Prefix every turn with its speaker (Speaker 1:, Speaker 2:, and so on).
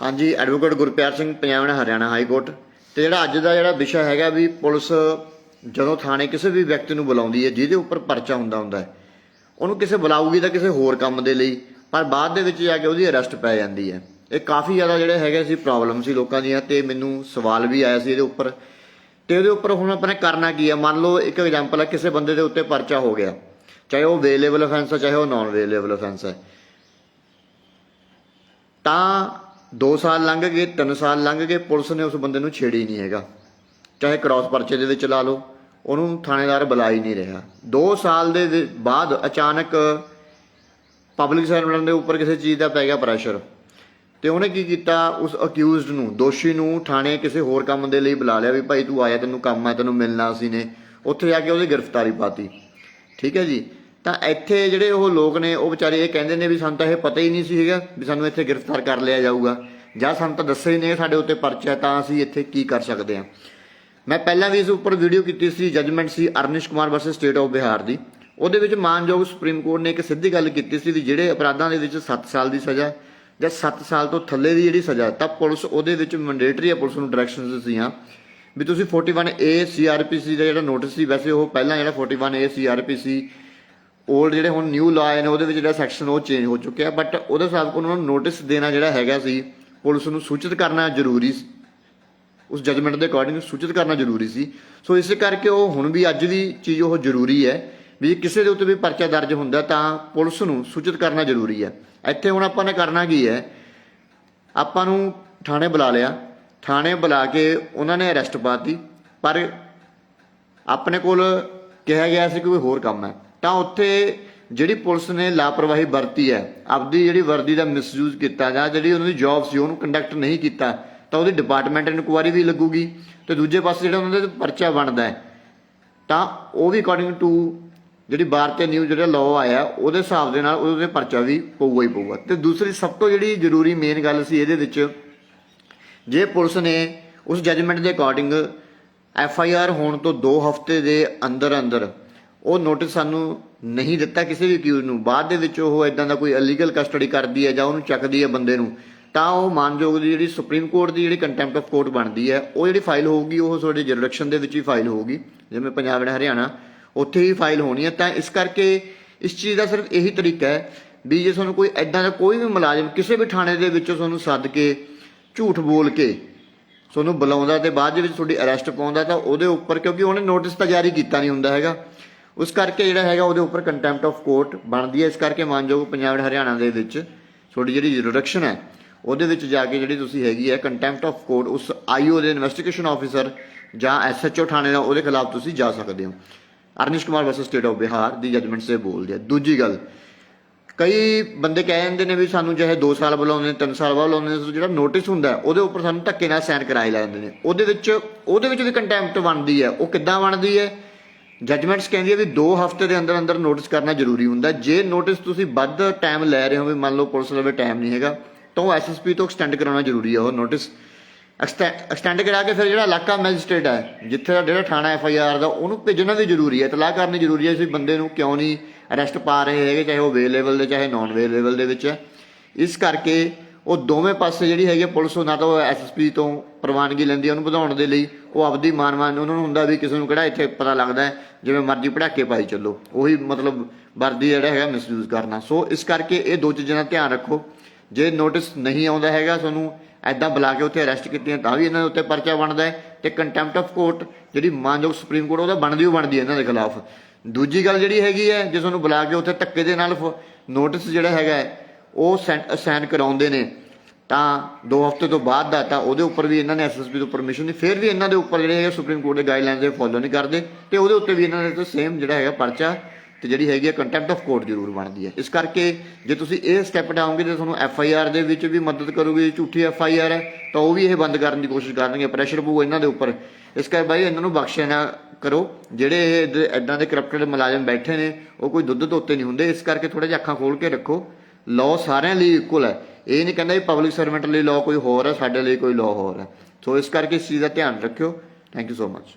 Speaker 1: ਹਾਂਜੀ ਐਡਵੋਕੇਟ ਗੁਰਪਿਆਰ ਸਿੰਘ, ਪੰਜਾਬ ਨੇ Haryana high court. ਤੇ ਜਿਹੜਾ ਅੱਜ ਦਾ ਜਿਹੜਾ ਵਿਸ਼ਾ ਹੈਗਾ ਵੀ ਪੁਲਿਸ ਜਦੋਂ ਥਾਣੇ ਕਿਸੇ ਵੀ ਵਿਅਕਤੀ ਨੂੰ ਬੁਲਾਉਂਦੀ ਹੈ, ਜਿਹਦੇ ਉੱਪਰ ਪਰਚਾ ਹੁੰਦਾ ਹੁੰਦਾ ਹੈ, ਉਹਨੂੰ ਕਿਸੇ ਬੁਲਾਊਗੀ ਤਾਂ ਕਿਸੇ ਹੋਰ ਕੰਮ ਦੇ ਲਈ, ਪਰ ਬਾਅਦ ਦੇ ਵਿੱਚ ਜਾ ਕੇ ਉਹਦੀ ਅਰੈਸਟ ਪੈ ਜਾਂਦੀ ਹੈ। ਇਹ ਕਾਫੀ ਜ਼ਿਆਦਾ ਜਿਹੜੇ ਹੈਗੇ ਸੀ ਪ੍ਰੋਬਲਮ ਸੀ ਲੋਕਾਂ ਦੀਆਂ, ਤੇ ਮੈਨੂੰ ਸਵਾਲ ਵੀ ਆਇਆ ਸੀ ਇਹਦੇ ਉੱਪਰ। ਤੇ ਉਹਦੇ ਉੱਪਰ ਹੁਣ ਆਪਾਂ ਨੇ ਕਰਨਾ ਕੀ ਹੈ ਮੰਨ ਲਓ ਇੱਕ ਐਗਜ਼ਾਮਪਲ ਹੈ ਕਿਸੇ ਬੰਦੇ ਦੇ ਉੱਤੇ ਪਰਚਾ ਹੋ ਗਿਆ, ਚਾਹੇ ਉਹ ਵੇਲੇਬਲ ਅਫੈਂਸ ਹੈ ਚਾਹੇ ਉਹ ਨਾਨ ਵੇਲੇਬਲ ਅਫੈਂਸ ਹੈ ਤਾਂ 2 ਸਾਲ ਲੰਘ ਗਏ 3 ਸਾਲ ਲੰਘ ਗਏ, ਪੁਲਿਸ ਨੇ ਉਸ ਬੰਦੇ ਨੂੰ ਛੇੜੀ ਨਹੀਂ ਹੈਗਾ। ਚਾਹੇ ਕ੍ਰਾਸ ਪਰਚੇ ਦੇ ਵਿੱਚ ਲਾ ਲਓ, ਉਹਨੂੰ ਥਾਣੇਦਾਰ ਬੁਲਾ ਹੀ ਨਹੀਂ ਰਿਹਾ। 2 ਸਾਲ ਦੇ ਬਾਅਦ ਅਚਾਨਕ ਪਬਲਿਕ ਸਰਵੈਂਟ ਦੇ ਉੱਪਰ ਕਿਸੇ ਚੀਜ਼ ਦਾ ਪੈ ਗਿਆ ਪ੍ਰੈਸ਼ਰ ਤੇ ਉਹਨੇ ਕੀ ਕੀਤਾ? ਉਸ ਅਕਿਊਜ਼ਡ ਨੂੰ, ਦੋਸ਼ੀ ਨੂੰ ਥਾਣੇ ਕਿਸੇ ਹੋਰ ਕੰਮ ਦੇ ਲਈ ਬੁਲਾ ਲਿਆ ਵੀ ਭਾਈ ਤੂੰ ਆਇਆ, ਤੈਨੂੰ ਕੰਮ ਆ, ਤੈਨੂੰ ਮਿਲਣਾ ਸੀ ਨੇ। ਉੱਥੇ ਜਾ ਕੇ ਉਹਦੀ ਗ੍ਰਿਫਤਾਰੀ ਪਾਤੀ। ਠੀਕ ਹੈ ਜੀ? ਤਾਂ ਇੱਥੇ ਜਿਹੜੇ ਉਹ ਲੋਕ ਨੇ, ਉਹ ਵਿਚਾਰੇ ਇਹ ਕਹਿੰਦੇ ਨੇ ਵੀ ਸਾਨੂੰ ਤਾਂ ਇਹ ਪਤਾ ਹੀ ਨਹੀਂ ਸੀ ਹੈਗਾ ਵੀ ਸਾਨੂੰ ਇੱਥੇ ਗ੍ਰਿਫਤਾਰ ਕਰ ਲਿਆ ਜਾਊਗਾ। ਜਾਂ ਸਾਨੂੰ ਤਾਂ ਦੱਸਿਆ ਹੀ ਨਹੀਂ ਸਾਡੇ ਉੱਤੇ ਪਰਚਾ ਤਾਂ ਅਸੀਂ ਇੱਥੇ ਕੀ ਕਰ ਸਕਦੇ ਹਾਂ। ਮੈਂ ਪਹਿਲਾਂ ਵੀ ਇਸ ਉੱਪਰ ਵੀਡੀਓ ਕੀਤੀ ਸੀ, judgment C Arnesh Kumar versus state of Bihar ਦੀ। ਉਹਦੇ ਵਿੱਚ ਮਾਨਯੋਗ ਸੁਪਰੀਮ ਕੋਰਟ ਨੇ ਇੱਕ ਸਿੱਧੀ ਗੱਲ ਕੀਤੀ ਸੀ ਵੀ ਜਿਹੜੇ ਅਪਰਾਧਾਂ ਦੇ ਵਿੱਚ 7 ਸਾਲ ਦੀ ਸਜ਼ਾ ਜਾਂ 7 ਸਾਲ ਤੋਂ ਥੱਲੇ ਦੀ ਜਿਹੜੀ ਸਜ਼ਾ, ਤਾਂ ਪੁਲਿਸ ਉਹਦੇ ਵਿੱਚ ਮੈਂਡੇਟਰੀ ਆ, ਪੁਲਿਸ ਨੂੰ ਡਾਇਰੈਕਸ਼ਨਸ ਸੀਆਂ ਵੀ ਤੁਸੀਂ 41 ਏ ਸੀਆਰਪੀਸੀ ਦਾ ਜਿਹੜਾ ਨੋਟਿਸ ਸੀ, ਵੈਸੇ ਉਹ ਪਹਿਲਾਂ ਜਿਹੜਾ 41 ਏ ਸੀਆਰਪੀਸੀ 올ਡ ਜਿਹੜੇ ਹੁਣ ਨਿਊ ਲਾ ਆਏ ਨੇ, ਉਹਦੇ ਵਿੱਚ ਜਿਹੜਾ ਸੈਕਸ਼ਨ ਉਹ ਚੇਂਜ ਹੋ ਚੁੱਕਿਆ ਬਟ ਉਹਦੇ ਹਿਸਾਬ ਉਹਨਾਂ ਨੂੰ ਨੋਟਿਸ ਦੇਣਾ ਜਿਹੜਾ ਹੈਗਾ ਸੀ, ਪੁਲਿਸ ਨੂੰ ਸੂਚਿਤ ਕਰਨਾ ਜ਼ਰੂਰੀ ਸੀ। ਉਸ ਜਜਮੈਂਟ ਦੇ ਅਕੋਰਡਿੰਗ ਸੂਚਿਤ ਕਰਨਾ ਜ਼ਰੂਰੀ ਸੀ। ਸੋ ਇਸੇ ਕਰਕੇ ਉਹ ਹੁਣ ਵੀ ਅੱਜ ਵੀ ਚੀਜ਼ ਉਹ ਜ਼ਰੂਰੀ ਹੈ, ਵੀ ਕਿਸੇ ਦੇ ਉੱਤੇ ਵੀ ਪਰਚਾ ਦਰਜ ਹੁੰਦਾ ਤਾਂ ਪੁਲਿਸ ਨੂੰ ਸੂਚਿਤ ਕਰਨਾ ਜ਼ਰੂਰੀ ਹੈ। ਇੱਥੇ ਹੁਣ ਆਪਾਂ ਨੇ ਕਰਨਾ ਕੀ ਹੈ, ਆਪਾਂ ਨੂੰ ਥਾਣੇ ਬੁਲਾ ਲਿਆ। ਥਾਣੇ ਬੁਲਾ ਕੇ ਉਹਨਾਂ ਨੇ ਅਰੈਸਟ ਪਾਤੀ, ਪਰ ਆਪਣੇ ਕੋਲ ਕਿਹਾ ਗਿਆ ਸੀ ਕਿ ਕੋਈ ਹੋਰ ਕੰਮ ਹੈ। ਤਾਂ ਉੱਥੇ ਜਿਹੜੀ ਪੁਲਿਸ ਨੇ ਲਾਪਰਵਾਹੀ ਵਰਤੀ ਹੈ, ਆਪਦੀ ਜਿਹੜੀ ਵਰਦੀ ਦਾ ਮਿਸਯੂਜ਼ ਕੀਤਾ ਜਾਂ ਜਿਹੜੀ ਉਹਨਾਂ ਦੀ ਜੌਬ ਸੀ, ਉਹਨੂੰ ਕੰਡਕਟ ਨਹੀਂ ਕੀਤਾ, ਤਾਂ ਉਹਦੀ ਡਿਪਾਰਟਮੈਂਟ ਇਨਕੁਆਰੀ ਵੀ ਲੱਗੂਗੀ ਤੇ ਦੂਜੇ ਪਾਸੇ ਜਿਹੜਾ ਉਹਨਾਂ ਦਾ ਪਰਚਾ ਬਣਦਾ ਹੈ, ਤਾਂ ਉਹ ਵੀ ਅਕੋਰਡਿੰਗ ਟੂ ਜਿਹੜੀ ਭਾਰਤੀ ਨਿਊਜ਼ ਜਿਹੜਾ ਲਾਅ ਆਇਆ, ਉਹਦੇ ਹਿਸਾਬ ਦੇ ਨਾਲ ਉਹਦੇ ਪਰਚਾ ਵੀ ਪਊਗਾ ਹੀ ਪਊਗਾ। ਤੇ ਦੂਸਰੀ ਸਭ ਤੋਂ ਜਿਹੜੀ ਜ਼ਰੂਰੀ ਮੇਨ ਗੱਲ ਸੀ ਇਹਦੇ ਵਿੱਚ, ਜੇ ਪੁਲਿਸ ਨੇ ਉਸ ਜੱਜਮੈਂਟ ਦੇ ਅਕੋਰਡਿੰਗ ਐਫ ਆਈ ਆਰ ਹੋਣ ਤੋਂ 2 ਹਫ਼ਤੇ ਦੇ ਅੰਦਰ ਅੰਦਰ ਉਹ ਨੋਟਿਸ ਸਾਨੂੰ ਨਹੀਂ ਦਿੱਤਾ ਕਿਸੇ ਵੀ ਅਕਿਊਜ਼ ਨੂੰ। ਬਾਅਦ ਦੇ ਵਿੱਚ ਉਹ ਇਦਾਂ ਦਾ ਕੋਈ ਅਲੀਗਲ ਕਸਟਡੀ ਕਰਦੀ ਹੈ ਜਾਂ ਉਹਨੂੰ ਚੱਕਦੀ ਹੈ ਬੰਦੇ ਨੂੰ, ਤਾਂ ਉਹ ਮਾਨਯੋਗ ਦੀ ਜਿਹੜੀ ਸੁਪਰੀਮ ਕੋਰਟ ਦੀ ਜਿਹੜੀ ਕੰਟੈਂਪਟ ਆਫ ਕੋਰਟ ਬਣਦੀ ਹੈ, ਉਹ ਜਿਹੜੀ ਫਾਈਲ ਹੋਊਗੀ, ਉਹ ਤੁਹਾਡੇ ਜੁਰਿਡਿਕਸ਼ਨ ਦੇ ਵਿੱਚ ਹੀ ਫਾਈਲ ਹੋਊਗੀ। ਜਿਵੇਂ ਪੰਜਾਬ ਐਂਡ ਹਰਿਆਣਾ, ਉੱਥੇ ਹੀ ਫਾਈਲ ਹੋਣੀ ਹੈ। ਤਾਂ ਇਸ ਕਰਕੇ ਇਸ ਚੀਜ਼ ਦਾ ਸਿਰਫ ਇਹੀ ਤਰੀਕਾ ਹੈ ਵੀ ਜੇ ਤੁਹਾਨੂੰ ਕੋਈ ਐਦਾਂ ਦਾ ਕੋਈ ਵੀ ਮੁਲਾਜ਼ਮ ਕਿਸੇ ਵੀ ਥਾਣੇ ਦੇ ਵਿੱਚੋਂ ਤੁਹਾਨੂੰ ਸੱਦ ਕੇ ਝੂਠ ਬੋਲ ਕੇ ਤੁਹਾਨੂੰ ਬੁਲਾਉਂਦਾ ਤੇ ਬਾਅਦ ਦੇ ਵਿੱਚ ਤੁਹਾਡੀ ਅਰੈਸਟ ਪਾਉਂਦਾ, ਤਾਂ ਉਹਦੇ ਉੱਪਰ ਕਿਉਂਕਿ ਉਹਨੇ ਨੋਟਿਸ ਤਾਂ ਜਾਰੀ ਕੀਤਾ ਨਹੀਂ ਹੁੰਦਾ ਹੈਗਾ। ਉਸ ਕਰਕੇ ਜਿਹੜਾ ਹੈਗਾ ਉਹਦੇ ਉੱਪਰ ਕੰਟੈਂਪਟ ਆਫ ਕੋਰਟ ਬਣਦੀ ਹੈ। ਇਸ ਕਰਕੇ ਮਾਨਯੋਗ ਪੰਜਾਬ and ਹਰਿਆਣਾ ਦੇ ਵਿੱਚ ਤੁਹਾਡੀ ਜਿਹੜੀ ਰਿਡਕਸ਼ਨ ਹੈ, ਉਹਦੇ ਵਿੱਚ ਜਾ ਕੇ ਜਿਹੜੀ ਤੁਸੀਂ ਹੈਗੀ ਹੈ ਕੰਟੈਂਪਟ ਆਫ ਕੋਰਟ ਉਸ ਆਈਓ ਦੇ ਇਨਵੈਸਟੀਗੇਸ਼ਨ ਆਫੀਸਰ ਜਾਂ ਐਸਐਚਓ ਥਾਣੇ ਦਾ ਉਹਦੇ ਖਿਲਾਫ ਤੁਸੀਂ ਜਾ ਸਕਦੇ ਹੋ। Arnesh Kumar versus state of Bihar the judgment ਸੇ ਬੋਲਦੇ ਆ। ਦੂਜੀ ਗੱਲ, ਕਈ ਬੰਦੇ ਕਹਿ ਜਾਂਦੇ ਨੇ ਵੀ ਸਾਨੂੰ ਚਾਹੇ 2 ਸਾਲ ਬੁਲਾਉਂਦੇ ਨੇ 3 ਸਾਲ ਬਾਅਦ ਬੁਲਾਉਂਦੇ ਨੇ, ਜਿਹੜਾ ਨੋਟਿਸ ਹੁੰਦਾ ਉਹਦੇ ਉੱਪਰ ਸਾਨੂੰ ਧੱਕੇ ਨਾਲ ਸਾਈਨ ਕਰਾਏ ਜਾਂਦੇ ਨੇ। ਉਹਦੇ ਵਿੱਚ ਉਹਦੇ ਵਿੱਚ ਵੀ ਕੰਟੈਂਪਟ ਬਣਦੀ ਹੈ। ਉਹ ਕਿੱਦਾਂ ਬਣਦੀ ਹੈ? ਜਜਮੈਂਟਸ ਕਹਿੰਦੀ ਹੈ ਵੀ 2 ਹਫ਼ਤੇ ਦੇ ਅੰਦਰ ਅੰਦਰ ਨੋਟਿਸ ਕਰਨਾ ਜ਼ਰੂਰੀ ਹੁੰਦਾ ਜੇ ਨੋਟਿਸ ਤੁਸੀਂ ਵੱਧ ਟਾਈਮ ਲੈ ਰਹੇ ਹੋ ਵੀ ਮੰਨ ਲਓ ਪੁਲਿਸ ਲਵੇ ਟਾਈਮ ਨਹੀਂ ਹੈਗਾ, ਤਾਂ ਉਹ ਐਸਐਸਪੀ ਤੋਂ ਐਕਸਟੈਂਡ ਕਰਾਉਣਾ ਜ਼ਰੂਰੀ ਹੈ ਉਹ ਨੋਟਿਸ ਐਕਸਟੈਂਡ ਕਰਾ ਕੇ ਫਿਰ ਜਿਹੜਾ ਇਲਾਕਾ ਮੈਜਿਸਟ੍ਰੇਟ ਹੈ ਜਿੱਥੇ ਦਾ ਜਿਹੜਾ ਥਾਣਾ ਐਫ ਆਈ ਆਰ ਦਾ, ਉਹਨੂੰ ਭੇਜਣਾ ਵੀ ਜ਼ਰੂਰੀ ਹੈ ਇਤਲਾਹ ਕਰਨੀ ਜ਼ਰੂਰੀ ਹੈ ਸੀ ਬੰਦੇ ਨੂੰ ਕਿਉਂ ਨਹੀਂ ਅਰੈਸਟ ਪਾ ਰਹੇ ਹੈਗੇ, ਚਾਹੇ ਉਹ ਵੇ ਲੈਵਲ ਦੇ, ਚਾਹੇ ਨਾਨ ਵੇ ਲੈਵਲ ਦੇ ਵਿੱਚ। ਹੈ ਇਸ ਕਰਕੇ ਉਹ ਦੋਵੇਂ ਪਾਸੇ ਜਿਹੜੀ ਹੈਗੀ ਹੈ ਪੁਲਿਸ ਉਹ ਨਾ ਤਾਂ ਐਸਐਸਪੀ ਤੋਂ ਪ੍ਰਵਾਨਗੀ ਲੈਂਦੀ ਹੈ ਉਹਨੂੰ ਵਧਾਉਣ ਦੇ ਲਈ, ਉਹ ਆਪਦੀ ਮਾਨਮਾਨ ਉਹਨਾਂ ਨੂੰ ਹੁੰਦਾ ਵੀ ਕਿਸੇ ਨੂੰ ਕਿਹੜਾ ਇੱਥੇ ਪਤਾ ਲੱਗਦਾ ਜਿਵੇਂ ਮਰਜ਼ੀ ਪੜਾਕੇ ਪਾਈ ਚੱਲੋ। ਉਹੀ ਮਤਲਬ ਵਰਦੀ ਜਿਹੜਾ ਹੈਗਾ ਮਿਸਯੂਜ਼ ਕਰਨਾ। ਸੋ ਇਸ ਕਰਕੇ ਇਹ ਦੋ ਚੀਜ਼ਾਂ ਦਾ ਧਿਆਨ ਰੱਖੋ। ਜੇ ਨੋਟਿਸ ਨਹੀਂ ਆਉਂਦਾ ਹੈਗਾ ਤੁਹਾਨੂੰ ਐਦਾਂ ਬੁਲਾ ਕੇ ਉੱਥੇ ਅਰੈਸਟ ਕੀਤੀਆਂ ਤਾਂ ਵੀ ਇਹਨਾਂ ਦੇ ਉੱਤੇ ਪਰਚਾ ਬਣਦਾ ਹੈ ਤੇ ਕੰਟੈਂਪਟ ਆਫ ਕੋਰਟ ਜਿਹੜੀ ਮਾਨਯੋਗ ਸੁਪਰੀਮ ਕੋਰਟ ਉਹਦਾ ਬਣਦੀ ਉਹ ਬਣਦੀ ਹੈ ਇਹਨਾਂ ਦੇ ਖਿਲਾਫ। ਦੂਜੀ ਗੱਲ ਜਿਹੜੀ ਹੈਗੀ ਹੈ, ਜੇ ਤੁਹਾਨੂੰ ਬੁਲਾ ਕੇ ਉੱਥੇ ਧੱਕੇ ਦੇ ਨਾਲ ਨੋਟਿਸ ਜਿਹੜਾ ਹੈਗਾ ਉਹ ਸਾਈਨ ਕਰਾਉਂਦੇ ਨੇ, ਤਾਂ 2 ਹਫ਼ਤੇ ਤੋਂ ਬਾਅਦ ਦਾ, ਤਾਂ ਉਹਦੇ ਉੱਪਰ ਵੀ ਇਹਨਾਂ ਨੇ ਐਸਐਸਪੀ ਤੋਂ ਪਰਮਿਸ਼ਨ ਨਹੀਂ ਫਿਰ ਵੀ ਇਹਨਾਂ ਦੇ ਉੱਪਰ ਜਿਹੜੇ ਹੈਗੇ ਸੁਪਰੀਮ ਕੋਰਟ ਦੇ ਗਾਈਡਲਾਈਨਸ ਦੇ ਫੋਲੋ ਨਹੀਂ ਕਰਦੇ, ਤੇ ਉਹਦੇ ਉੱਤੇ ਵੀ ਇਹਨਾਂ ਦੇ ਸੇਮ ਜਿਹੜਾ ਹੈਗਾ ਪਰਚਾ ਤੇ ਜਿਹੜੀ ਹੈਗੀ ਹੈ ਕੰਟੈਂਪਟ ਆਫ ਕੋਰਟ ਜ਼ਰੂਰ ਬਣਦੀ ਹੈ। ਇਸ ਕਰਕੇ ਜੇ ਤੁਸੀਂ ਇਹ ਸਟੈਪ ਡਾਉਂਗੇ ਤੇ ਤੁਹਾਨੂੰ ਐਫ ਆਈ ਆਰ ਦੇ ਵਿੱਚ ਵੀ ਮਦਦ ਕਰੂਗੀ ਝੂਠੀ ਐਫ ਆਈ ਆਰ ਹੈ, ਤਾਂ ਉਹ ਵੀ ਇਹ ਬੰਦ ਕਰਨ ਦੀ ਕੋਸ਼ਿਸ਼ ਕਰਨਗੇ ਪ੍ਰੈਸ਼ਰ ਪਊ ਇਹਨਾਂ ਦੇ ਉੱਪਰ। ਇਸ ਕਰਕੇ ਬਾਈ ਇਹਨਾਂ ਨੂੰ ਬਖਸ਼ਿਆ ਨਾ ਕਰੋ, ਜਿਹੜੇ ਇਹ ਐਦਾਂ ਦੇ ਕਰਪਟਡ ਮੁਲਾਜ਼ਮ ਬੈਠੇ ਨੇ, ਉਹ ਕੋਈ ਦੁੱਧ ਧੋਤੇ ਨਹੀਂ ਹੁੰਦੇ, ਇਸ ਕਰਕੇ ਥੋੜਾ ਜਿਹਾ ਅੱਖਾਂ ਖੋਲ ਕੇ ਰੱਖੋ। ਲਾਅ ਸਾਰਿਆਂ ਲਈ ਇਕੁਅਲ ਹੈ। ਇਹ ਨਹੀਂ ਕਹਿੰਦਾ ਵੀ ਪਬਲਿਕ ਸਰਵੈਂਟ ਲਈ ਲਾਅ ਕੋਈ ਹੋਰ ਹੈ, ਸਾਡੇ ਲਈ ਕੋਈ ਲਾਅ ਹੋਰ ਹੈ। ਸੋ ਇਸ ਕਰਕੇ ਇਸ ਚੀਜ਼ ਦਾ ਧਿਆਨ ਰੱਖਿਓ। Thank you so much